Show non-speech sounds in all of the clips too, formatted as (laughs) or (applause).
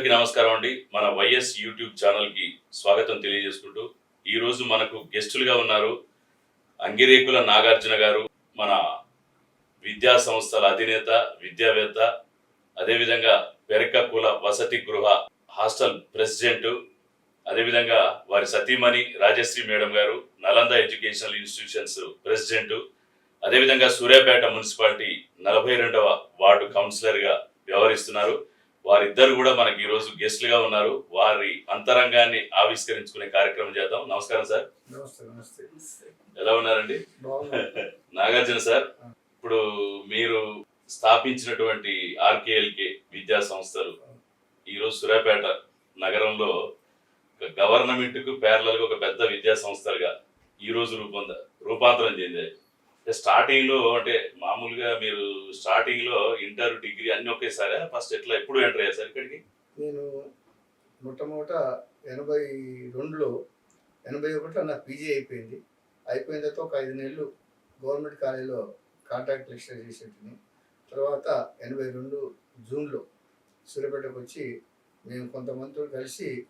అందరికీ నమస్కారం అండి. మన వైఎస్ యూట్యూబ్ ఛానల్కి స్వాగతం తెలియజేసుకుంటూ ఈరోజు మనకు గెస్టులుగా ఉన్నారు అంగిరేకుల నాగార్జున గారు మన విద్యా సంస్థల అధినేత విద్యావేత్త అదేవిధంగా పెరక కుల వసతి గృహ హాస్టల్ ప్రెసిడెంట్ అదేవిధంగా వారి సతీమణి రాజశ్రీ మేడం గారు నలంద ఎడ్యుకేషనల్ ఇన్స్టిట్యూషన్స్ ప్రెసిడెంట్ అదేవిధంగా సూర్యాపేట మున్సిపాలిటీ నలభై రెండవ వార్డు కౌన్సిలర్గా వ్యవహరిస్తున్నారు. వారిద్దరు కూడా మనకి ఈరోజు గెస్ట్లుగా ఉన్నారు. వారి అంతరంగాన్ని ఆవిష్కరించుకునే కార్యక్రమం చేద్దాం. నమస్కారం సార్. ఎలా ఉన్నారండి? (laughs) నాగార్జున సార్ ఇప్పుడు మీరు స్థాపించినటువంటి ఆర్కేఎల్కే విద్యా సంస్థలు ఈరోజు సూర్యాపేట నగరంలో గవర్నమెంట్కు ప్యారలల్గా ఒక పెద్ద విద్యా సంస్థలుగా ఈ రోజు రూపొంద రూపాంతరం చెందాయి. అంటే స్టార్టింగ్లో అంటే మామూలుగా మీరు స్టార్టింగ్లో ఇంటర్ డిగ్రీ అన్ని ఒకేసారి? ఫస్ట్ ఎట్లా? ఎప్పుడు ఎంటర్ అయ్యారు సార్ ఇక్కడికి? నేను మొట్టమొదట ఎనభై రెండులో ఎనభై ఒకటిలో నాకు పీజీ అయిపోయింది. అయిపోయిన తర్వాత ఒక ఐదు నెలలు గవర్నమెంట్ కాలేజీలో కాంట్రాక్ట్ లెక్చర్ చేసేటిని. తర్వాత ఎనభై రెండు జూన్లో సూర్యాపేటకు వచ్చి మేము కొంతమందితో కలిసి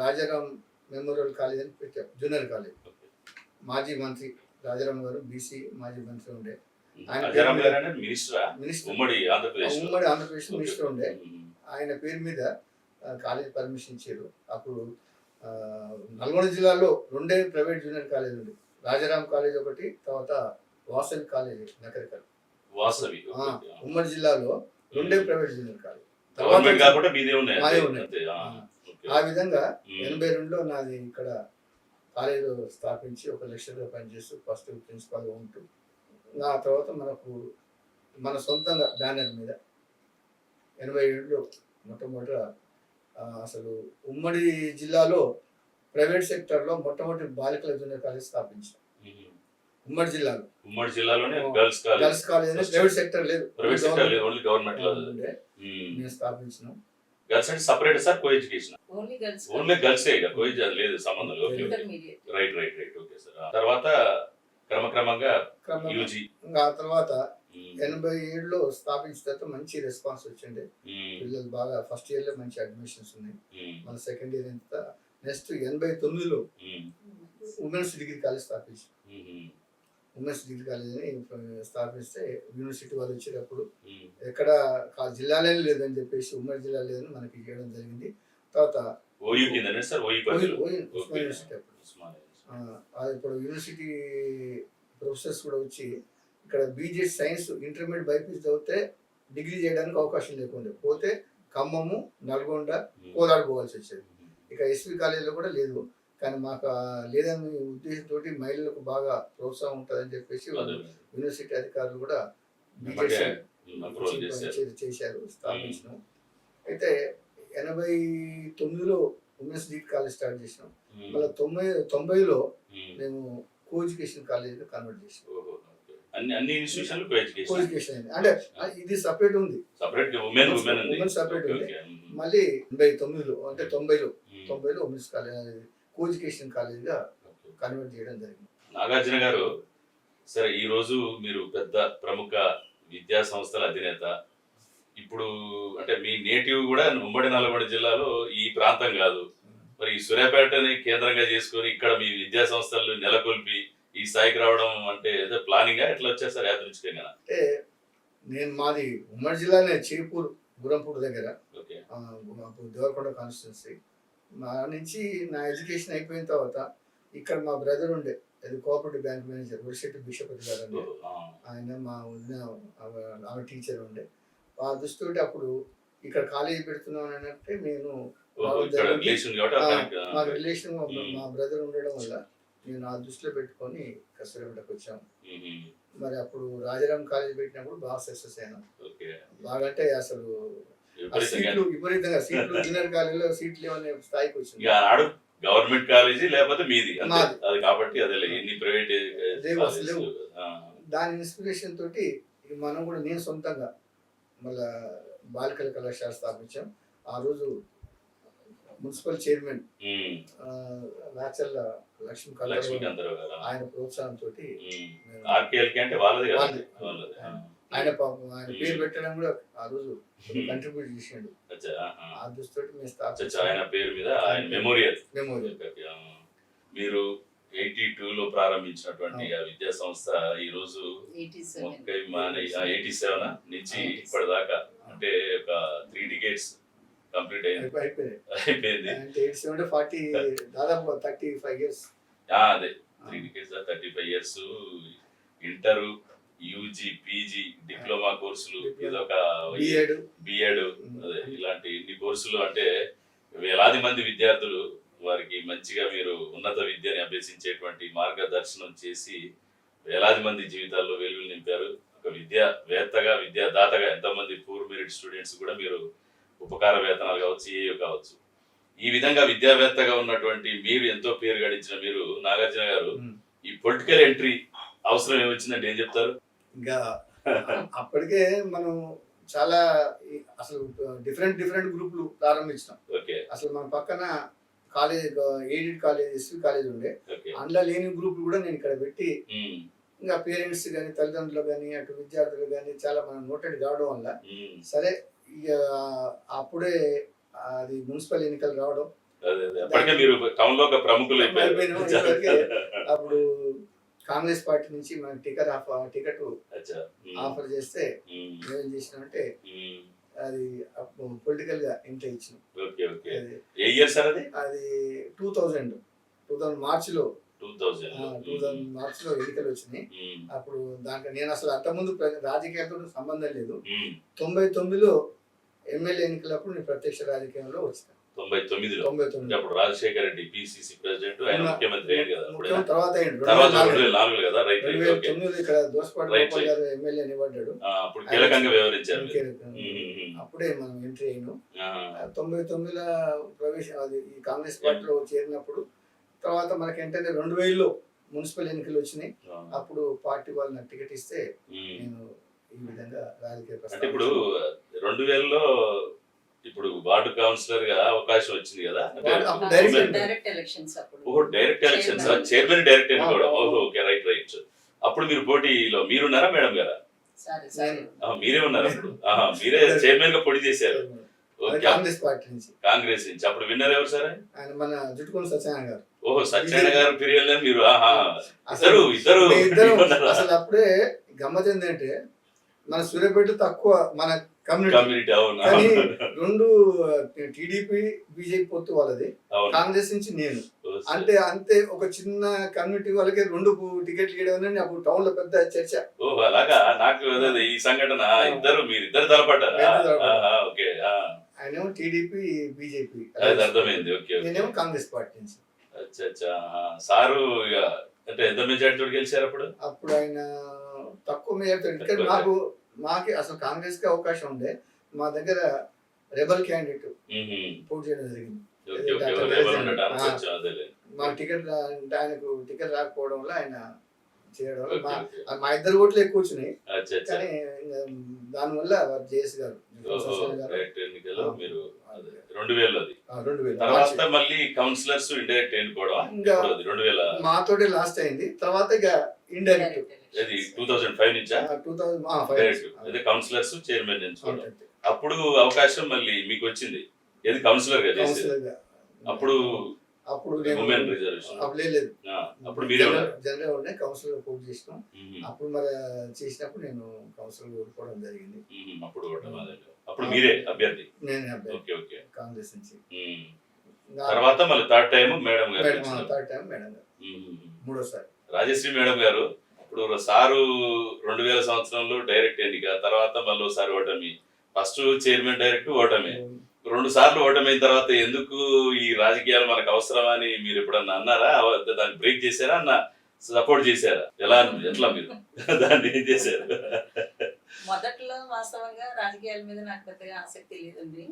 రాజారాం మెమోరియల్ కాలేజ్ అని పెట్టాం జూనియర్ కాలేజ్. మాజీ మంత్రి రాజారాం గారు బీసీ మాజీ మంత్రి ఉండే. ఉమ్మడి ఆంధ్రప్రదేశ్ మినిస్టర్ ఉండే. ఆయన పేరు మీద కాలేజ్ పర్మిషన్ ఇచ్చారు. అప్పుడు నల్గొండ జిల్లాలో రెండే ప్రైవేట్ జూనియర్ కాలేజ్ ఉంది రాజారాం కాలేజ్ ఒకటి తర్వాత వాసవి కాలేజ్ నకరికల్. వాసవి ఉమ్మడి జిల్లాలో రెండే ప్రైవేట్ జూనియర్ కాలేజ్ తర్వాత ఆ, విధంగా. ఎనభై రెండులో నాది ఇక్కడ కాలేజీలో స్థాపించి ఒక లెక్చర్గా పనిచేస్తూ ఫస్ట్ ప్రిన్సిపాల్గా ఉంటూ ఆ తర్వాత మనకు మన సొంతంగా బ్యానర్ మీద ఎనభై ఏడులో మొట్టమొదట అసలు ఉమ్మడి జిల్లాలో ప్రైవేట్ సెక్టర్లో మొట్టమొదటి బాలికల జూనియర్ కాలేజ్ స్థాపించాం. ఉమ్. ఉమ్మడి జిల్లాలో. ఉమ్మడి జిల్లాలోనే గర్ల్స్ కాలేజ్. గర్ల్స్ కాలేజ్ అనేది ప్రైవేట్ సెక్టర్ లేదు. ప్రైవేట్ సెక్టర్ లేదు ఓన్లీ గవర్నమెంట్. మేము స్థాపించినాం. గర్ల్స్ అంటే separate sir co education only girls only girls ఇక కో లేదు సంబంధం okay right right right okay sir తర్వాత క్రమక్రమంగా క్రమంగా యూజీ ఆ తర్వాత ఎనభై ఏడులో స్థాపించిన తర్వాత మంచి రెస్పాన్స్ వచ్చిండే పిల్లలు బాగా ఫస్ట్ ఇయర్లో మంచి అడ్మిషన్స్ ఉన్నాయి. మన సెకండ్ ఇయర్ ఎంత నెక్స్ట్ ఎనభై తొమ్మిదిలో ఉమెన్స్ డిగ్రీ కాలేజ్ స్థాపించాం ఉమెన్స్ డిగ్రీ కాలేజ్ అని స్థాపిస్తే యూనివర్సిటీ వాళ్ళు వచ్చేటప్పుడు ఎక్కడ జిల్లాలే లేదని చెప్పేసి ఉమ్మడి జిల్లా లేదని మనకి ఇవ్వడం జరిగింది. తర్వాత యూనివర్సిటీ ఇప్పుడు యూనివర్సిటీ ప్రొఫెసర్స్ కూడా వచ్చి ఇక్కడ B Z science intermediate BiPC చదివితే డిగ్రీ చేయడానికి అవకాశం లేకుండా. పోతే ఖమ్మము నల్గొండ కోలాడు పోవాల్సి వచ్చేది. ఇక ఎస్వి కాలేజీలో కూడా లేదు. కానీ మాకు లేదని ఉద్దేశంతో మహిళలకు బాగా ప్రోత్సాహం ఉంటుందని చెప్పేసి వాళ్ళు యూనివర్సిటీ అధికారులు కూడా చేశారు. స్థాపించినాం. అయితే ఎనభై తొమ్మిదిలో ఉమెన్స్ డిగ్రీ కాలేజ్ స్టార్ట్ చేసినాం. మళ్ళీ తొంభై తొంభైలో మేము. కో ఎడ్యుకేషన్ కాలేజ్ కన్వర్ట్ చేసాం అంటే ఇది సపరేట్ ఉంది. సపరేట్ ఉంది. మళ్ళీ ఎనభై తొమ్మిదిలో అంటే తొంభైలో. తొంభైలో ఉమెన్స్ కాలేజ్ కో ఎడ్యుకేషన్ కాలేజ్గా. కన్వర్ట్ చేయడం జరిగింది. నాగార్జున గారు సరే ఈ రోజు మీరు పెద్ద ప్రముఖ విద్యా సంస్థల అధినేత. ఇప్పుడు అంటే మీ నేటివ్ కూడా ఉమ్మడి నల్గొండ జిల్లాలో ఈ ప్రాంతం కాదు. మరి ఈ సూర్యాపేటని కేంద్రంగా చేసుకొని ఇక్కడ మీ విద్యా సంస్థలు నెలకొల్పి ఈ స్థాయికి రావడం అంటే ఏదో ప్లానింగ్ ఎట్లా వచ్చారు సార్? యాదృచ్ఛికంగా అంటే నేను మాది ఉమ్మడి జిల్లానే చేపూర్ గురంపూర్ దగ్గర. దేవరకొండ కాన్స్టిట్యున్సీ. మా నుంచి నా ఎడ్యుకేషన్ అయిపోయిన తర్వాత ఇక్కడ మా బ్రదర్ ఉండే అది cooperative bank manager Varishetti Bishapathi గారు అండి. ఆయన మా వదిన ఆమె- టీచర్ ఉండే. ఆ దృష్టితోటి అప్పుడు ఇక్కడ కాలేజీ పెడుతున్నాను అని అంటే నేను మా రిలేషన్ మా- బ్రదర్ ఉండడం వల్ల నేను ఆ దృష్టిలో పెట్టుకొని కస్తూరిపేటకు వచ్చాం. ఉమ్, ఉమ్, మరి అప్పుడు రాజారాం కాలేజ్ పెట్టినప్పుడు బాగా సక్సెస్ అయినా. బాగా అంటే అసలు. సీట్లు విపరీతంగా సీట్లు జూనియర్ కాలేజీలో సీట్లు ఏమనే స్థాయికి వచ్చింది. ఇక ఆనాడు గవర్నమెంట్ కాలేజీ లేకపోతే మీది. అది కాబట్టి అదే ఎన్ని ప్రైవేట్. దాని ఇన్స్పిరేషన్ తోటి మనం కూడా నేను సొంతంగా మళ్ళా బాలికల కళాశాల స్థాపించాం. ఆ రోజు మున్సిపల్ చైర్మన్ రాచల్ల లక్ష్మీ ఆయన ప్రోత్సాహంతో ఆర్కేఎల్కి అంటే వాళ్ళది. ఆయన పాపం ఆయన పేరు పెట్టడం కూడా ఆ రోజు కంట్రిబ్యూట్ చేసిండు. అచ్చా ఆహా. ఆ. దృష్టితోటి మేము స్థాపించాం ఆయన పేరు మీద ఆయన మెమోరియల్. మెమోరియల్. మీరు ఎయిటీ లో ప్రారంభించినటువంటి ఆ విద్యా సంస్థ ఈ రోజు ఎయిటీ సెవెన్. నుంచి ఇప్పటిదాకా అంటే ఒక త్రీ డికేట్స్ కంప్లీట్ అయింది. అయిపోయింది. ఫార్టీ దాదాపు థర్టీ ఫైవ్ ఇయర్స్. అదే. Three decades thirty five years inter UG PG diploma కోర్సులు ఇదొక బిఎడ్ ఇలాంటి ఇన్ని కోర్సులు అంటే వేలాది మంది విద్యార్థులు వారికి మంచిగా మీరు ఉన్నత విద్యని అభ్యసించేటువంటి మార్గదర్శనం చేసి వేలాది మంది జీవితాల్లో వెలుగులు నింపారు. ఒక విద్యావేత్తగా విద్యాదాతగా ఎంతమంది పూర్ మెరిట్ స్టూడెంట్స్ కూడా మీరు ఉపకార వేతనాలు కావచ్చు ఏయో కావచ్చు. ఈ విధంగా విద్యావేత్తగా ఉన్నటువంటి మీరు ఎంతో పేరు గడించిన మీరు నాగార్జున గారు ఈ పొలిటికల్ ఎంట్రీ అవసరం ఏమొచ్చిందంటే ఏం చెప్తారు? ఇంకా (laughs) అప్పటికే మనం చాలా అసలు డిఫరెంట్ డిఫరెంట్ గ్రూపులు ప్రారంభించినాం. అసలు మన పక్కన college aided college S V college ఉండే. అందులో లేని గ్రూపులు కూడా నేను ఇక్కడ పెట్టి ఇంకా పేరెంట్స్ కానీ తల్లిదండ్రులు కానీ అటు విద్యార్థులు కానీ చాలా మనం నోటెడ్ కావడం వల్ల. సరే ఇక అప్పుడే అది మున్సిపల్ ఎన్నికలు రావడం. మీరు టౌన్లో ప్రముఖులు (laughs) అప్పుడు కాంగ్రెస్ పార్టీ నుంచి మనకి టికెట్ ఆఫర్ టికెట్ ఆఫర్ చేస్తే మేము. చేసినామంటే ఉమ్. అది పొలిటికల్గా ఎంట్రీ ఇచ్చినాం. అది టూ థౌజండ్. టూ థౌజండ్ మార్చిలో. Two thousand. టూ థౌజండ్ మార్చిలో ఎన్నికలు వచ్చినాయి. అప్పుడు దాంట్లో నేను అసలు అంతకుముందు ప్ర- రాజకీయాలతో సంబంధం లేదు. తొంభై తొమ్మిదిలో ఎమ్మెల్యే ఎన్నికలప్పుడు నేను ప్రత్యక్ష రాజకీయంలో వచ్చిన. తొంభై తొమ్మిదిలో. అప్పుడు రాజశేఖర రెడ్డి పిసిసి ప్రెసిడెంట్ ఆయన ముఖ్యమంత్రి అయ్యాడు కదా అప్పుడు తర్వాత. రెండు వేల కదా? రైట్ రైట్ అప్పుడు కీలకంగా వ్యవహరించారు. అప్పుడే మనం ఎంట్రీ అయినాం. తొంభై తొమ్మిదిలో ప్రవేశం అది ఈ కాంగ్రెస్ పార్టీలో చేరినప్పుడు తర్వాత మనకి ఏంటంటే రెండు వేలలో మున్సిపల్ ఎన్నికలు వచ్చినాయి. అప్పుడు పార్టీ వాళ్ళు నాకు టికెట్ ఇస్తే. నేను ఈ విధంగా రాజకీయ ఇప్పుడు రెండు వేలలో ఇప్పుడు వార్డు కౌన్సిలర్గా అవకాశం వచ్చింది కదా? డైరెక్ట్ ఎలక్షన్స్ అప్పుడు ఓహో direct elections Chairman. Chairman direct okay right right అప్పుడు మీరు పోటీలో మీరున్నారా మేడం గారా? Sorry sorry. (laughs) ఆహా, మీరే ఉన్నారు? అప్పుడు ఆహా, మీరే చైర్మన్గా పోటీ చేశారు. కాంగ్రెస్ పార్టీ నుంచి. కాంగ్రెస్ నుంచి. అప్పుడు విన్నర్ ఎవరు సార్ ఆయన? మన జుట్టుకొని సత్యనారాయణ గారు. ఓహో సత్యనారాయణ గారు పీరియడ్ మీరు ఆహా. అసలు ఇద్దరు? అసలు అప్పుడే గమ్మత్ ఏంటంటే మన సూర్యాపేట తక్కువ మన కమ్యూనిటీ. కానీ రెండు టీడీపీ బీజేపీ పొత్తు వాళ్ళది. కాంగ్రెస్ నుంచి నేను. ఓ, అంటే అంతే ఒక చిన్న కమ్యూనిటీ వాళ్ళకి రెండు టికెట్లు ఇవ్వడం అప్పుడు టౌన్లో పెద్ద చర్చ. ఓహో అలాగా? నాకు ఈ సంఘటన. ఇద్దరు మీరు ఇద్దరు తలపడ్డారా? ఓకే ఆయనేమో టీడీపీ బీజేపీ. అర్థమైంది. ఓకే నేనేమో కాంగ్రెస్ పార్టీ నుంచి. అచ్చా అచ్చా. ఆహా. సారు అంటే ఎంత మెజార్టీ గెలిచారు అప్పుడు? అప్పుడు ఆయన తక్కువ కానీ తక్కువ. మాకు అసలు కాంగ్రెస్కి అవకాశం ఉండే. మా దగ్గర రెబల్ క్యాండిడేట్. పోటీ చేయడం జరిగింది. మా టికెట్ ఆయనకు టికెట్ రాకపోవడం వల్ల ఆయన చేయడం వల్ల మా ఇద్దరు ఓట్లు ఎక్కువ వచ్చినాయి. కానీ దానివల్ల జేఎస్ గారు రెండు తర్వాత మళ్ళీ కౌన్సిలర్స్ ఇండైరెక్ట్ మాతోటి లాస్ట్ అయింది. తర్వాత ఇక ఇండైరెక్ట్ అది టూ థౌజండ్ ఫైవ్ నుంచా? టూ థౌసండ్ అదే కౌన్సిలర్స్ చైర్మన్ ఎంచుకోవడం అప్పుడు అవకాశం మళ్ళీ మీకు వచ్చింది. ఏది కౌన్సిలర్గా చేసేది? అప్పుడు అప్పుడు ఉమెన్ రిజర్వేషన్ అప్పుడు లేదు. అప్పుడు మీరే జనరల్ ఉండే కౌన్సిలర్ పోటీ చేసినాం. అప్పుడు మరి చేసినప్పుడు నేను కౌన్సిలర్ ఓడిపోవడం జరిగింది. అప్పుడు. అప్పుడు మీరే అభ్యర్థి? నేను ఓకే ఓకే. కాంగ్రెస్ నుంచి. తర్వాత మళ్ళీ థర్డ్ టైం మేడం గారు. థర్డ్ టైం మేడం గారు. మూడోసారి. రాజశ్రీ మేడం గారు ఇప్పుడు సారు రెండు వేల సంవత్సరంలో డైరెక్ట్ ఎన్నిక తర్వాత మళ్ళీ ఒకసారి ఓటమి. ఫస్ట్ చైర్మన్ డైరెక్ట్ ఓటమి. రెండు సార్లు ఓటమైన తర్వాత ఎందుకు ఈ రాజకీయాలు మనకు అవసరమా అని మీరు ఎప్పుడన్నా అన్నారా? దాన్ని బ్రేక్ చేశారా అన్న సపోర్ట్ చేశారా? ఎలా ఎట్లా మీరు? దాన్ని ఏం చేశారు? మొదట్లో వాస్తవంగా రాజకీయాల మీద నాకు పెద్దగా ఆసక్తి లేదండి.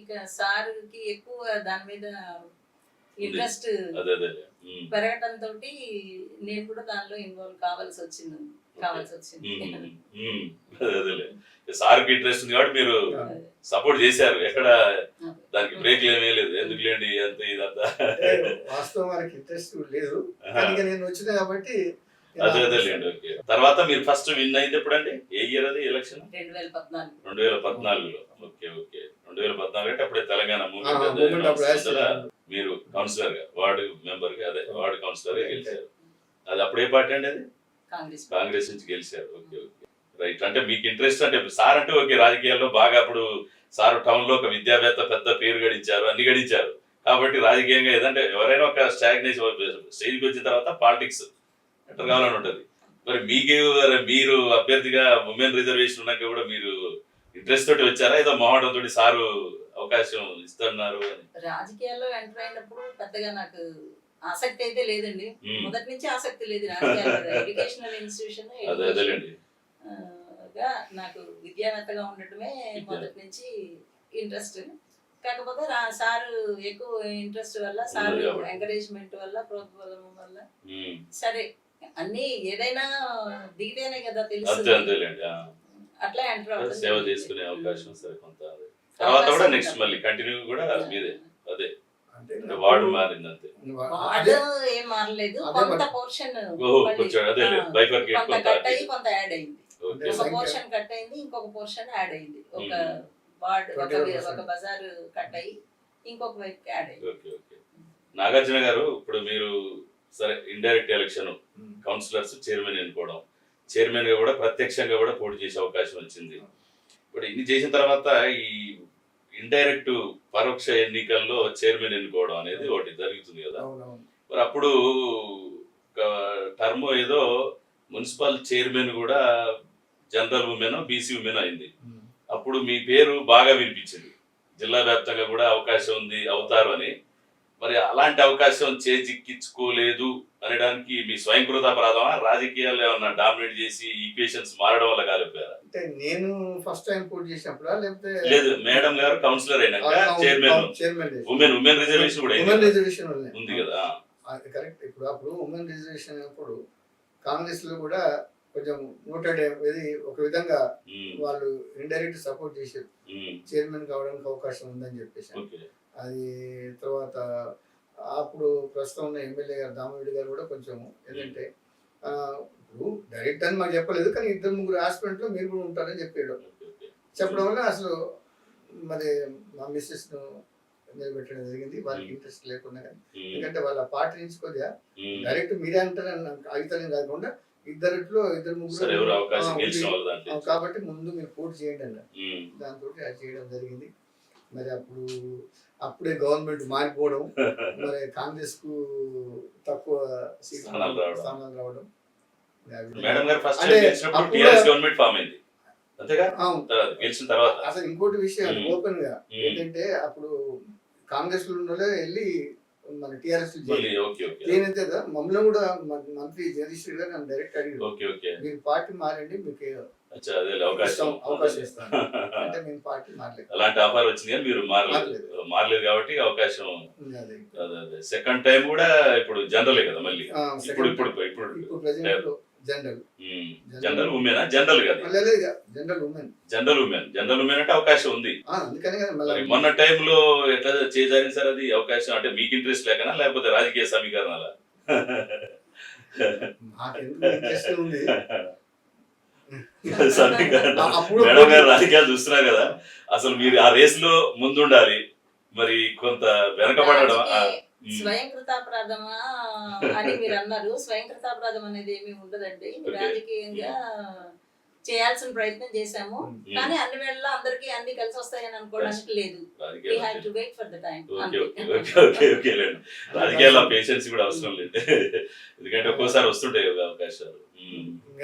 ఇక సార్కి ఎక్కువ దాని మీద ఇంట్రెస్ట్ అదే అదే. ఉమ్. పెరగటం తోటి నేను కూడా దానిలో ఇన్వాల్వ్ కావాల్సి వచ్చింది కావాల్సి వచ్చింది. (laughs) సార్కి ఇంట్రెస్ట్ ఉంది కాబట్టి మీరు సపోర్ట్ చేశారు. ఎక్కడ దానికి బ్రేక్ ఏమీ లేదు. ఎందుకు లేండి అంత ఇదంతా? అంటే వాస్తవం వారికి ఇంట్రెస్ట్ లేదు. నేను వచ్చిన కాబట్టి అదే అదేలేండి ఓకే. తర్వాత మీరు ఫస్ట్ విన్ అయింది ఎప్పుడండి? ఏ ఇయర్ అది ఎలక్షన్ రెండు వేల పద్నాలుగు. రెండు వేల పద్నాలుగులో. Okay okay. రెండు వేల పద్నాలుగు అంటే అప్పుడే తెలంగాణ మూమెంట్ మీరు కౌన్సిలర్గా వార్డు మెంబర్గా అదే వార్డు కౌన్సిలర్గా గెలిచారు. అది అప్పుడే పార్టీ అండి అది? కాంగ్రెస్ కాంగ్రెస్ నుంచి గెలిచారు. Okay okay. రైట్ అంటే మీకు ఇంట్రెస్ట్ అంటే సార్ అంటే ఓకే రాజకీయాల్లో బాగా అప్పుడు సార్ టౌన్లో ఒక విద్యావేత్త పెద్ద పేరు గడించారు అన్ని గడించారు. కాబట్టి రాజకీయంగా ఏదంటే ఎవరైనా ఒక స్టాగ్నేషన్ స్టేజ్కి వచ్చిన తర్వాత పాలిటిక్స్ ఎంటర్ కావాలని ఉంటుంది. మరి మీకే మరి మీరు అభ్యర్థిగా ఉమెన్ రిజర్వేషన్ ఉన్నాక కూడా మీరు ఇంట్రెస్ట్ తోటి వచ్చారా ఏదో మొహటం తోటి సారు అవకాశం ఇస్తున్నారు రాజకీయాల్లో ఎంటర్ అయినప్పుడు పెద్దగా నాకు ఆసక్తి అయితే లేదండి. మొదటి నుంచి ఆసక్తి లేదు రాజకీయాల్లో ఎడ్యుకేషనల్ ఇన్స్టిట్యూషన్గా నాకు విద్యావేత్తగా ఉండటమే మొదటి నుంచి ఇంట్రెస్ట్ కాకపోతే సారు ఎక్కువ ఇంట్రెస్ట్ వల్ల సారు. ఎంకరేజ్మెంట్ వల్ల ప్రోత్సాహం వల్ల. సరే అన్ని ఏదైనా దిగితేనే కదా తెలుసు. అట్లా సేవ. చేసుకునే అవకాశం సరే కొంత అదే. తర్వాత కూడా నెక్స్ట్. మళ్ళీ కంటిన్యూ కూడా మీదే అదే వార్డు మారింది అంతే వార్డు అదే ఏం మారలేదు కొంత. పోర్షన్ ఓహో కొంచెం అదే బైఫర్కేట్ కొంత కొంత కట్ అయ్యి కొంత యాడ్ అయింది ఓకే ఒక పోర్షన్ కట్ అయింది ఇంకొక పోర్షన్ యాడ్ అయింది ఒక. వార్డ్ ఒక 21%. ఒక బజార్ కట్ అయ్యి ఇంకొక వైపుకి యాడ్ అయింది ఓకే ఓకే నాగార్జున గారు ఇప్పుడు మీరు సరే ఇండైరెక్ట్ ఎలక్షన్. కౌన్సిలర్స్ చైర్మన్ ఎన్నుకోవడం చైర్మన్గా కూడా ప్రత్యక్షంగా కూడా పోటీ చేసే అవకాశం వచ్చింది. ఇప్పుడు ఇన్ని చేసిన తర్వాత ఈ ఇండైరెక్ట్ పరోక్ష ఎన్నికల్లో చైర్మన్ ఎన్నుకోవడం అనేది ఒకటి జరుగుతుంది కదా. మరి అప్పుడు టర్మ్ ఏదో మున్సిపల్ చైర్మన్ కూడా జనరల్ ఉమెన్ బీసీ ఉమెన్ అయింది. అప్పుడు మీ పేరు బాగా వినిపించింది. జిల్లా వ్యాప్తంగా కూడా అవకాశం ఉంది అవుతారు అని. మరి అలాంటి అవకాశం చేజిక్కించుకోలేదు అనడానికి మీ స్వయంకృతాపరాధమా రాజకీయాలు ఏమన్నా డామినేట్ చేసి ఈక్వేషన్స్ మారడం వల్ల కాలిపోయారా అంటే నేను ఫస్ట్ టైం పోటీ చేసినప్పుడా? లేకపోతే లేదు మేడం గారు కౌన్సిలర్ అయినాక చైర్మన్. ఉమెన్ ఉమెన్ రిజర్వేషన్ కూడా ఉమెన్. రిజర్వేషన్. ఉంది కదా. అది కరెక్ట్. ఇప్పుడు అప్పుడు ఉమెన్ రిజర్వేషన్ అప్పుడు కాంగ్రెస్లో కూడా కొంచెం నోటెడ్ ఇది ఒక విధంగా వాళ్ళు ఇండైరెక్ట్ సపోర్ట్ చేశారు. చైర్మన్ కావడానికి అవకాశం ఉందని చెప్పేసి. అది తర్వాత అప్పుడు ప్రస్తుతం ఉన్న ఎమ్మెల్యే గారు దామరెడ్డి గారు కూడా కొంచెం ఏంటంటే ఇప్పుడు డైరెక్ట్ అని మాకు చెప్పలేదు కానీ ఇద్దరు ముగ్గురు హాస్పిటల్లో మీరు కూడా ఉంటారని చెప్పాడు. చెప్పడం వల్ల అసలు మరి మా మిస్సెస్ను నిలబెట్టడం జరిగింది వాళ్ళకి. ఇంట్రెస్ట్ లేకుండా కానీ ఎందుకంటే వాళ్ళ పార్టీ నుంచి కొద్దిగా. డైరెక్ట్ మీరే అంటారని అగితలం కాకుండా ఇద్దరిట్లో ఇద్దరు ముగ్గురు కాబట్టి ముందు మీరు పోటీ చేయండి అన్న దాంతో అది చేయడం జరిగింది మరి అప్పుడు అప్పుడే గవర్నమెంట్ మారిపోవడం మరి కాంగ్రెస్కు తక్కువ స్థానాలు రావడం. అసలు ఇంకోటి విషయం. ఓపెన్గా. ఏంటంటే అప్పుడు కాంగ్రెస్లో ఉన్న వాళ్ళే మన టిఆర్ఎస్ నేనైతే కదా మమ్మల్ని కూడా మంత్రి జగదీష్ రెడ్డి గారు నన్ను డైరెక్ట్ అడిగారు. ఓకే. మీరు పార్టీ మారండి మీకు అచ్చా అదే అవకాశం అవకాశం ఇస్తాను. (laughs) అంటే మేము పార్టీ మారలేదు. అలాంటి ఆఫర్ వచ్చింది కానీ మీరు మారలేదు. మారలేదు. కాబట్టి అవకాశం అదే. అదే అదే. సెకండ్ టైం కూడా ఇప్పుడు జనరలే కదా మళ్ళీ? ఇప్పుడు ఇప్పుడు ఇప్పుడు జనరల్ జనరల్ ఉమెనా జనరల్ కాదు? General women general women general women అంటే అవకాశం ఉంది. మొన్న టైంలో ఎట్లా చేజారింది సార్ అది అవకాశం? అంటే మీకు ఇంట్రెస్ట్ లేకనా లేకపోతే రాజకీయ సమీకరణాల? ఇంట్రెస్ట్ ఉంది? (laughs) మేడం గారు రాజకీయాలు చూస్తున్నారు కదా. అసలు మీరు ఆ రేస్లో ముందుండాలి. మరి కొంత వెనకబడడం ఆ, రాజకీయ ఉమ్, స్వయం కృతాపరాధమా అని మీరు అన్నారు. స్వయం కృతాపరాధం అనేది ఏమీ ఉండదండి. రాజకీయంగా చేయాల్సిన ప్రయత్నం చేశాము. కానీ అన్ని వేళ అందరికి అన్ని కలిసి వస్తాయని అనుకోవడానికి లేదు. రాజకీయాలు రాజకీయాల్లో పేషెన్స్ కూడా అవసరం లేదు. ఎందుకంటే ఒక్కోసారి వస్తుంటాయి అవకాశాలు.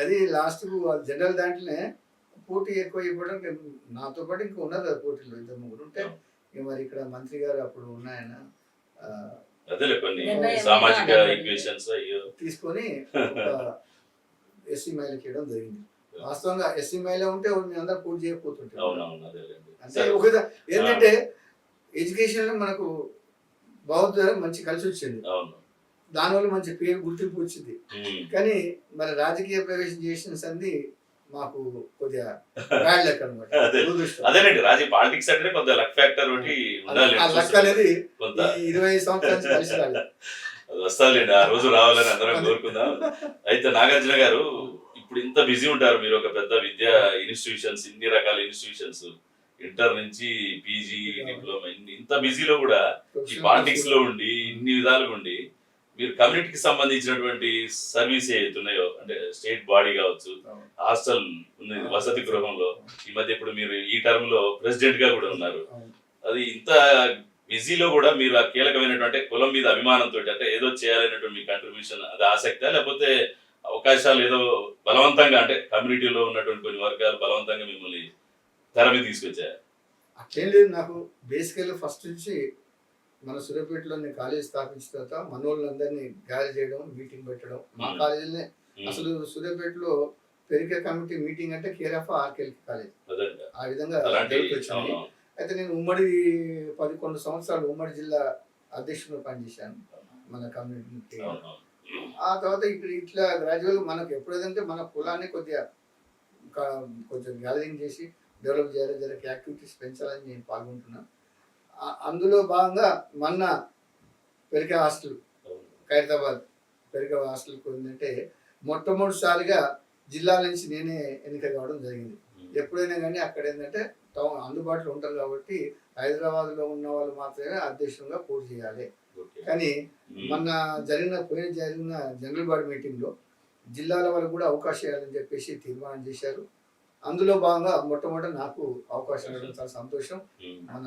అది లాస్ట్ జనరల్ దాంట్లోనే పోటీ ఎక్కువ ఇవ్వడం నాతో పాటు ఇంకా ఉన్నది ఆ పోటీలో ఇద్దరు ముగ్గురు ఉంటే. మరి ఇక్కడ మంత్రి గారు అప్పుడు ఉన్నాయన తీసుకొని ఎస్సీ మహిళకి ఇవ్వడం జరిగింది. వాస్తవంగా ఎస్సీ మహిళ ఉంటే మీ అందరు పూర్తి చేయకపోతుంటారు అంటే. ఒక ఏంటంటే ఎడ్యుకేషన్లో మనకు బౌద్ధ మంచి కలిసి వచ్చింది అవును. దానివల్ల మంచి పేరు గుర్తింపు వచ్చింది. కానీ మరి రాజకీయ ప్రవేశం చేసిన సంది మాకు కొద్దిగా బ్యాడ్ లెక్క అనమాట అదే. అదేనండి పాలిటిక్స్ అంటే కొంత లక్ ఫ్యాక్టర్ ఒకటి ఉండాలి ఆ లక్ అనేది ఇరవై సంవత్సరాల నుంచి కలిసి రాలేదు. (laughs) అది వస్తాలేండి ఆ రోజు రావాలని అందరం కోరుకుందాం. అయితే నాగార్జున గారు ఇప్పుడు ఇంత బిజీ ఉంటారు మీరు ఒక పెద్ద విద్యా ఇన్స్టిట్యూషన్స్ ఇన్ని రకాల ఇన్స్టిట్యూషన్స్. ఇంటర్ నుంచి పీజీ డిప్లొమా ఇంత బిజీలో కూడా ఈ పాలిటిక్స్లో ఉండి ఇన్ని విధాలుగా ఉండి మీరు కమ్యూనిటీకి సంబంధించినటువంటి సర్వీస్ ఏవైతే ఉన్నాయో అంటే స్టేట్ బాడీ కావచ్చు. హాస్టల్ ఉంది వసతి గృహంలో ఈ మధ్య ఇప్పుడు మీరు ఈ టర్మ్లో ప్రెసిడెంట్గా కూడా ఉన్నారు. అది ఇంత బిజీలో కూడా మీరు ఆ కీలకమైనటువంటి కులం మీద అభిమానంతో అంటే ఏదో చేయాలనేటువంటి మీ కంట్రిబ్యూషన్ అది ఆసక్తి లేకపోతే అవకాశాలు ఏదో బలవంతంగా అంటే కమ్యూనిటీలో ఉన్నటువంటి కొన్ని వర్గాలు బలవంతంగా మిమ్మల్ని తెర మీద తీసుకొచ్చాయి అట్లేం లేదు నాకు బేసికల్ ఫస్ట్ నుంచి మన సూర్యాపేటలో నేను కాలేజ్ స్థాపించిన తర్వాత మన వాళ్ళందరినీ గ్యాదర్ చేయడం మీటింగ్ పెట్టడం మా. కాలేజీలోనే అసలు సూర్యాపేటలో పెరిగే కమిటీ మీటింగ్ అంటే కేర్ ఆఫ్ ఆర్కెల్ కాలేజ్. ఆ విధంగా వచ్చింది. అయితే నేను ఉమ్మడి పదకొండు సంవత్సరాలు ఉమ్మడి జిల్లా అధ్యక్షుడిగా పనిచేశాను మన కమ్యూనిటీ. ఆ తర్వాత ఇక్కడ ఇట్లా గ్రాడ్యువల్ మనకు ఎప్పుడైతే మన కులాన్ని కొద్దిగా కొంచెం గ్యాదరింగ్ చేసి డెవలప్ చేయాలి జర యాక్టివిటీస్ పెంచాలని నేను పాల్గొంటున్నా ఆ- అందులో భాగంగా మొన్న పెరిగే హాస్టల్. ఖైరతాబాద్ పెరిగే హాస్టల్కి ఏంటంటే మొట్టమొదటిసారిగా జిల్లా నుంచి నేనే ఎన్నిక కావడం జరిగింది ఎప్పుడైనా కానీ అక్కడ ఏంటంటే టౌన్ అందుబాటులో ఉంటారు కాబట్టి హైదరాబాద్లో ఉన్న వాళ్ళు మాత్రమే అధ్యక్షులుగా పోటీ చేయాలి. కానీ. మొన్న జరిగిన పోయిన జరిగిన జనరల్ బాడీ మీటింగ్లో జిల్లాల వాళ్ళకు కూడా అవకాశం ఇవ్వాలని చెప్పేసి తీర్మానం చేశారు అందులో భాగంగా మొట్టమొదటి నాకు అవకాశం ఇవ్వడం చాలా సంతోషం. మన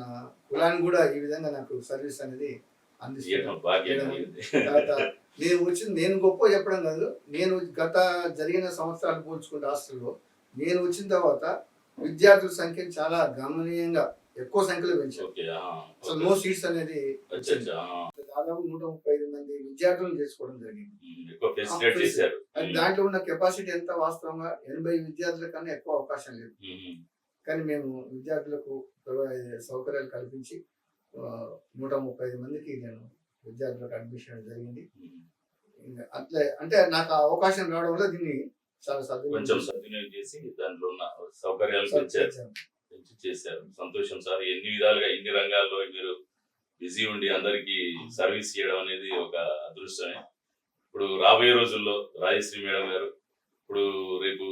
కులానికి కూడా ఈ విధంగా నాకు సర్వీస్ అనేది. తర్వాత నేను వచ్చింది నేను గొప్ప చెప్పడం కాదు నేను గత జరిగిన సంవత్సరాలు పోల్చుకుంటే హాస్టల్లో నేను వచ్చిన తర్వాత విద్యార్థుల సంఖ్య చాలా గమనీయంగా ఎక్కువ సంఖ్యలో పెంచారు. అసలు నో సీట్స్ అనేది. దాదాపు నూట ముప్పై ఐదు మంది విద్యార్థులను చేసుకోవడం జరిగింది. చేశారు. అది దాంట్లో ఉన్న కెపాసిటీ ఎంత వాస్తవంగా ఎనభై విద్యార్థుల కన్నా ఎక్కువ అవకాశం లేదు. ఉమ్. కానీ మేము విద్యార్థులకు సౌకర్యాలు కల్పించి నూట ముప్పై ఐదు మందికి నేను విద్యార్థులకు అడ్మిషన్ జరిగింది. అట్లే అంటే నాకు ఆ అవకాశం రావడం వల్ల దీన్ని చాలా సద్వినియోగం సద్వినియోగం చేసి దాంట్లో ఉన్న సౌకర్యాలు పెంచారు. చేశాను. పెంచి చేశారు. సంతోషం సార్. ఎన్ని విధాలుగా ఇన్ని రంగాల్లో మీరు బిజీ ఉండి అందరికి సర్వీస్ చేయడం అనేది ఒక అదృష్టమే. ఇప్పుడు రాబోయే రోజుల్లో రాజశ్రీ మేడం గారు ఇప్పుడు రేపు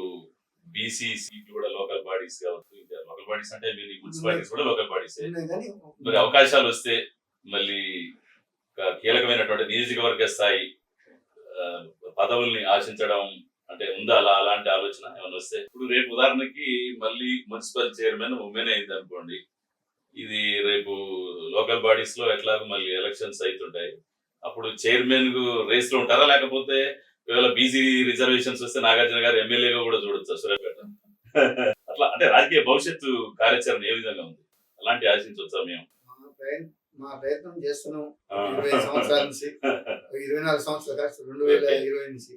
బీసీ సీట్లు కూడా లోకల్ బాడీస్ కావచ్చు ఇంకా లోకల్ బాడీస్ అంటే మీరు మున్సిపాలిటీస్ కూడా లోకల్ బాడీస్. మరి అవకాశాలు వస్తే మళ్ళీ కీలకమైనటువంటి నియోజకవర్గ స్థాయి పదవుల్ని ఆశించడం అంటే ఉందా? అలా అలాంటి ఆలోచన ఏమైనా వస్తే? ఇప్పుడు రేపు ఉదాహరణకి మళ్ళీ మున్సిపల్ చైర్మన్ ఉమెన్ అయింది అనుకోండి ఇది రేపు లోకల్ బాడీస్లో ఎట్లాగో మళ్ళీ ఎలక్షన్స్ అవుతుంటాయి అప్పుడు చైర్మన్ రేస్లో ఉంటారా? లేకపోతే ఒకవేళ బీసీ రిజర్వేషన్స్ వస్తే నాగార్జున గారు ఎమ్మెల్యేగా కూడా చూడొచ్చు? సూర్యాపేట (laughs) అట్లా అంటే రాజకీయ భవిష్యత్తు కార్యాచరణ ఏ విధంగా ఉంది? అలాంటి ఆశించవచ్చా మేము? మా ప్రయత్నం చేస్తున్నాం. ఇరవై సంవత్సరాల నుంచి. (laughs) ఇరవై నాలుగు సంవత్సరాల రెండు వేల. ఇరవై నుంచి.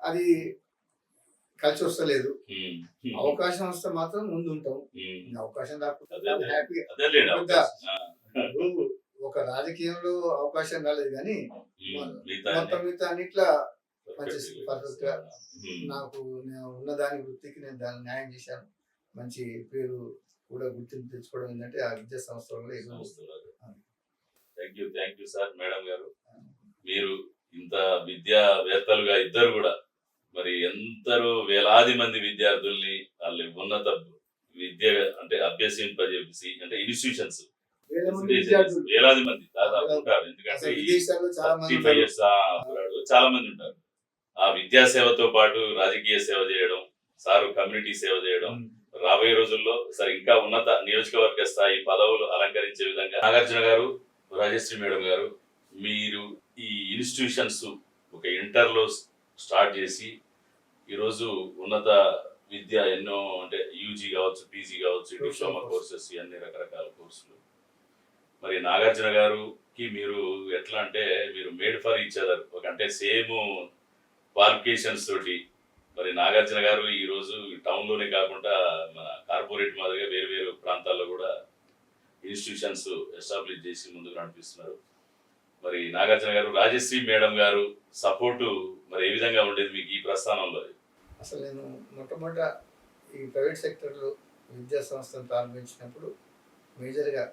అది కలిసి వస్తలేదు. అవకాశం వస్తే మాత్రం ముందు ఉంటాం అవకాశం రాకపోతే. హ్యాపీగా ఒక రాజకీయంలో అవకాశం రాలేదు కానీ మొత్తం మిగతా అన్నిట్లా అన్ని మంచి perfect గా. నాకు నేను ఉన్న దాని వృత్తికి నేను దాన్ని న్యాయం చేశాను. మంచి పేరు కూడా గుర్తింపు తెచ్చుకోవడం ఏంటంటే ఆ విద్యా సంస్థ వల్ల ఎక్కువ thank you thank you sir madam గారు. మీరు ఇంత విద్యావేత్తలుగా ఇద్దరు కూడా మరి ఎందరో వేలాది మంది విద్యార్థుల్ని వాళ్ళ ఉన్నత విద్య అంటే అభ్యసింపజేసి అంటే ఇన్స్టిట్యూషన్స్ వేలాది మంది. దాదాపు. ఉంటారు. ఎందుకంటే చాలా మంది 35 years ఆ పిల్లాడు చాలా మంది ఉంటారు. ఆ విద్యా సేవతో పాటు రాజకీయ సేవ చేయడం సారు కమ్యూనిటీ సేవ చేయడం. రాబోయే రోజుల్లో సరే ఇంకా ఉన్నత నియోజకవర్గ స్థాయి పదవులు అలంకరించే విధంగా నాగార్జున గారు రాజశ్రీ మేడం గారు మీరు ఈ ఇన్స్టిట్యూషన్స్ ఒక ఇంటర్లో స్టార్ట్ చేసి ఈరోజు ఉన్నత విద్య ఎన్నో అంటే యూజీ కావచ్చు పీజీ కావచ్చు డిప్లొమా కోర్సెస్ అన్ని రకరకాల కోర్సులు మరి నాగార్జున గారుకి మీరు ఎట్లా అంటే మీరు మేడ్ ఫర్ ఈచ్ అదర్ ఒక అంటే సేమ్ క్వాలిఫికేషన్స్ తోటి. మరి నాగార్జున గారు ఈ రోజు టౌన్లోనే కాకుండా మన కార్పొరేట్ మాదిరిగా వేరు వేరు ప్రాంతాల్లో కూడా ఇన్స్టిట్యూషన్స్ ఎస్టాబ్లిష్ చేసి ముందుకు నడిపిస్తున్నారు. మరి నాగార్జున గారు రాజశ్రీ మేడం గారు సపోర్టు మరి ఏ విధంగా ఉండేది మీకు ఈ ప్రస్థానంలో అసలు నేను మొట్టమొదట ఈ ప్రైవేట్ సెక్టర్లో విద్యా సంస్థను ప్రారంభించినప్పుడు మేజర్గా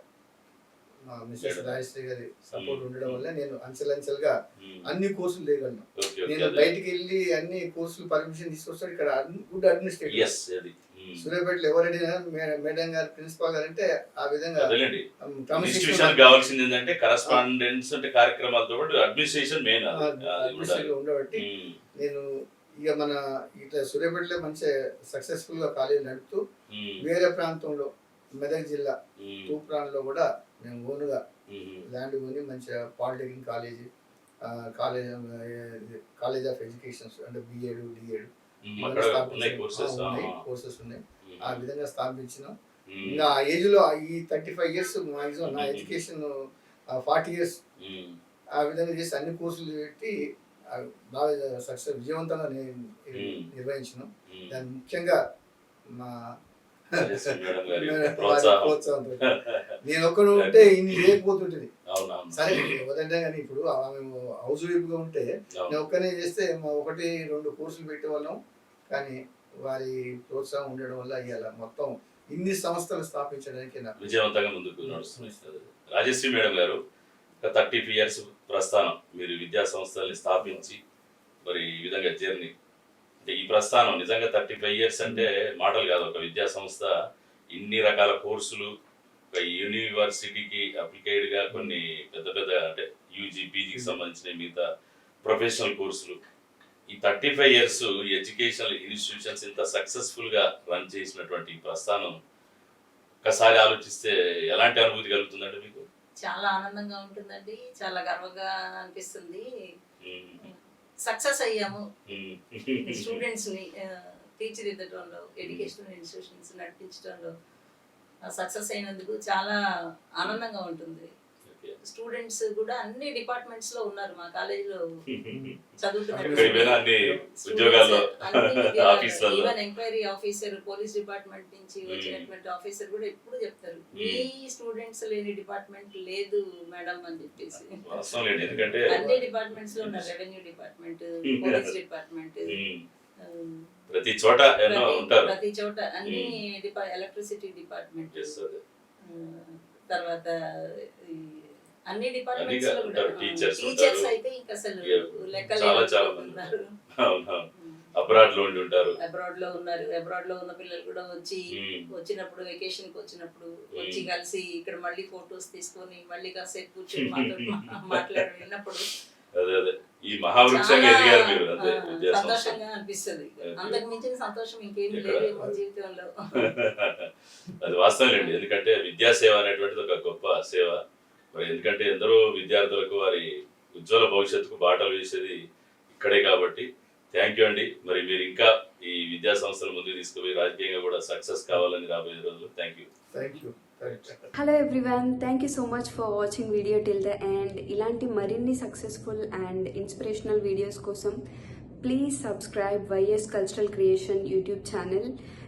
మా మేడం. రాజశ్రీ గారి సపోర్ట్. ఉండడం వల్ల నేను అంచెలంచెలుగా. అన్ని కోర్సులు లేగలను నేను. బయటికి వెళ్ళి అన్ని కోర్సులు పర్మిషన్ తీసుకొస్తాడు ఇక్కడ గుడ్ ఉమ్. సూర్యాపేటలో ఎవరు అడిగినా మే- మేడం గారు ప్రిన్సిపాల్ గారు అంటే ఆ విధంగా ఇన్స్టిట్యూషన్ కావాల్సింది ఏంటంటే కరస్పాండెన్స్ అంటే కార్యక్రమాలతో పాటు అడ్మినిస్ట్రేషన్ మెయిన్ ఉండబట్టి. నేను ఇక మన ఇట్లా సూర్యాపేటలో మంచి సక్సెస్ఫుల్గా కాలేజ్ నడుపుతూ. వేరే ప్రాంతంలో మెదక్ జిల్లా. తూప్రాన్లో కూడా నేను ఓన్గా. ల్యాండ్ కొని మంచిగా polytechnic college college college of education అంటే బిఎడ్ డిఎడ్ ఉమ్. అక్కడ ఉన్నాయి కోర్సెస్ కోర్సెస్ ఉన్నాయి ఆ. విధంగా స్థాపించినాం. ఇంకా ఆ ఏజ్లో ఈ థర్టీ ఫైవ్ ఇయర్స్ మాక్సిమం నా ఎడ్యుకేషన్ ఫార్టీ ఇయర్స్ ఆ విధంగా చేసి అన్ని కోర్సులు పెట్టి బాగా సక్సెస్ విజయవంతంగా నేను. నిర్వహించినాం. దాని ముఖ్యంగా మా (laughs) ప్రోత్సాహం. నేను ఒక్కడు (laughs) ఉంటే ఇన్ని లేకపోతుంటుంది సరే వదంటే కానీ ఇప్పుడు ఆమె హౌస్ వైఫ్గా ఉంటే నేను ఒక్కనే చేస్తే మా ఒకటి రెండు కోర్సులు పెట్టేవాళ్ళం. కానీ వారి ప్రోత్సాహం ఉండడం వల్ల ఇవాళ మొత్తం ఇన్ని సంస్థలు స్థాపించడానికి నాకు విజయవంతంగా ముందుకు రాజశ్రీ మేడం గారు ఒక థర్టీ ఇయర్స్ ప్రస్థానం. మీరు విద్యా సంస్థల్ని స్థాపించి మరి ఈ విధంగా జర్నీ. అంటే ఈ ప్రస్థానం నిజంగా థర్టీ ఫైవ్ ఇయర్స్ అంటే మాటలు కాదు. ఒక విద్యా సంస్థ ఇన్ని రకాల కోర్సులు ఒక యూనివర్సిటీకి అప్లికేడ్గా కొన్ని పెద్ద పెద్ద అంటే యూజీ పీజీకి సంబంధించిన మిగతా ప్రొఫెషనల్ కోర్సులు. ఈ thirty five years educational institutions ఇంత సక్సెస్ఫుల్గా రన్ చేసినటువంటి ఈ ప్రస్థానం ఒకసారి ఆలోచిస్తే ఎలాంటి అనుభూతి కలుగుతుందంటే మీకు? చాలా ఆనందంగా ఉంటుందండి. చాలా గర్వంగా అనిపిస్తుంది. సక్సెస్ అయ్యాము. స్టూడెంట్స్ని తీర్చిదిద్దడంలో ఎడ్యుకేషనల్ ఇన్స్టిట్యూషన్స్ నడిపించడంలో సక్సెస్ అయినందుకు చాలా ఆనందంగా ఉంటుంది. స్టూడెంట్స్ కూడా అన్ని డిపార్ట్మెంట్స్లో ఉన్నారు మా కాలేజీలో even enquiry officer police department నుంచి Hmm. వచ్చినటువంటి ఆఫీసర్ కూడా ఎప్పుడు చెప్తారు మీ స్టూడెంట్స్ లేని డిపార్ట్మెంట్ లేదు మేడం అని చెప్పేసి. అన్ని డిపార్ట్మెంట్స్లో ఉన్నారు రెవెన్యూ డిపార్ట్మెంట్ పోలీస్ డిపార్ట్మెంట్ ప్రతి చోట ఎన్నో ఉంటారు. ప్రతి చోట అన్ని ఎలక్ట్రిసిటీ డిపార్ట్మెంట్ అదే. తర్వాత అన్ని డిపార్ట్మెంట్స్లో ఉంటారు. టీచర్స్. అయితే ఇంకా అసలు చాలా చాలా మంది అబ్రాడ్లో ఉండి ఉంటారు. అబ్రాడ్లో ఉన్నారు. అబ్రాడ్లో ఉన్న పిల్లలు కూడా వచ్చి. వచ్చినప్పుడు వెకేషన్కి వచ్చినప్పుడు వచ్చి కలిసి ఇక్కడ మళ్ళీ ఫొటోస్ తీసుకొని మళ్ళీ కాసేపు కూర్చొని (laughs) మాట్లాడి విన్నప్పుడు అదే అదే. ఈ మహావృక్షంగా ఎదిగారు మీరు. అదే సంతోషంగా అనిపిస్తుంది. అంతకు మించిన సంతోషం ఇంకేం ఎక్కడ? లేదు జీవితంలో. (laughs) అది వాస్తవం ఎందుకంటే విద్యా సేవ అనేటువంటిది ఒక గొప్ప సేవ. మరి ఎందుకంటే ఎందరో విద్యార్థులకు వారి ఉజ్వల భవిష్యత్తుకు బాటలు వేసేది ఇక్కడే కాబట్టి. థ్యాంక్ యూ అండి. మరి మీరు ఇంకా ఈ విద్యా సంస్థలు ముందుకు తీసుకుపోయి రాజకీయంగా కూడా సక్సెస్ కావాలని రాబోయే రోజులు thank you thank you hello everyone thank you so much for watching video till the end ఇలాంటి మరిన్ని సక్సెస్ఫుల్ అండ్ ఇన్స్పిరేషనల్ వీడియోస్ కోసం please subscribe Y S cultural creation YouTube channel